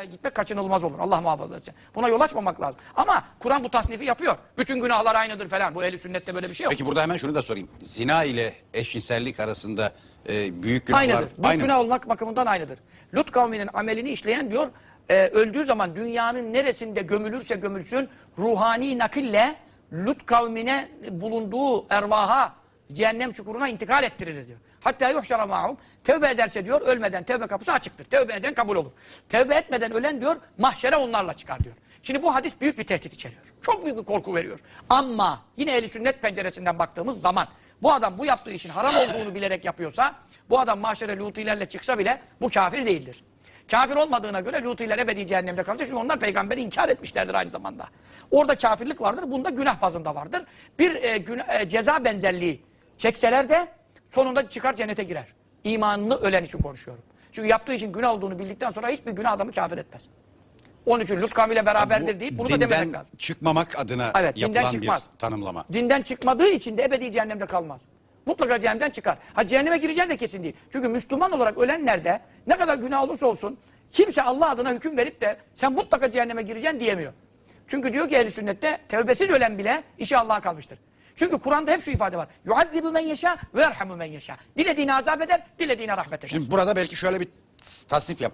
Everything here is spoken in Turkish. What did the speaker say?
E, Gitmek kaçınılmaz olur. Allah muhafaza etsin. Buna yol açmamak lazım. Ama Kur'an bu tasnifi yapıyor. Bütün günahlar aynıdır falan. Bu ehli sünnette böyle bir şey yok. Peki burada hemen şunu da sorayım. Zina ile eşcinsellik arasında e, büyük günahlar Aynıdır. Büyük aynı mı? günah olmak bakımından aynıdır. Lut kavminin amelini işleyen diyor, e, öldüğü zaman dünyanın neresinde gömülürse gömülsün, ruhani nakille Lut kavmine bulunduğu ervaha, cehennem çukuruna intikal ettirilir diyor. Hatta yuhşara ma'hum. Tevbe ederse diyor, ölmeden tevbe kapısı açıktır. Tevbe eden kabul olur. Tevbe etmeden ölen diyor, mahşere onlarla çıkar diyor. Şimdi bu hadis büyük bir tehdit içeriyor. Çok büyük bir korku veriyor. Ama yine ehli sünnet penceresinden baktığımız zaman bu adam bu yaptığı işin haram olduğunu bilerek yapıyorsa bu adam mahşere lutilerle çıksa bile bu kafir değildir. Kafir olmadığına göre lutiler ebedi cehennemde kalacak. Çünkü onlar peygamberi inkar etmişlerdir aynı zamanda. Orada kafirlik vardır. Bunda günah bazında vardır. Bir e, güna- e, ceza benzerliği çekseler de sonunda çıkar cennete girer. İmanlı ölen için konuşuyorum. Çünkü yaptığı işin günah olduğunu bildikten sonra hiçbir günah adamı kafir etmez. Onun için Lut kavmiyle beraberdir deyip bunu da dememek dinden lazım. çıkmamak adına Evet, yapılan bir çıkmaz. tanımlama. Dinden çıkmadığı için de ebedi cehennemde kalmaz. Mutlaka cehennemden çıkar. Ha cehenneme gireceğin de kesin değil. Çünkü Müslüman olarak ölenlerde ne kadar günah olursa olsun kimse Allah adına hüküm verip de sen mutlaka cehenneme gireceksin diyemiyor. Çünkü diyor ki ehl sünnette tevbesiz ölen bile işi Allah'a kalmıştır. Çünkü Kur'an'da hep şu ifade var. Yuazzibu men yeşâ ve yerhamu men yeşâ. Dilediğini azap eder, dilediğine rahmet eder. Şimdi burada belki şöyle bir tasnif yap.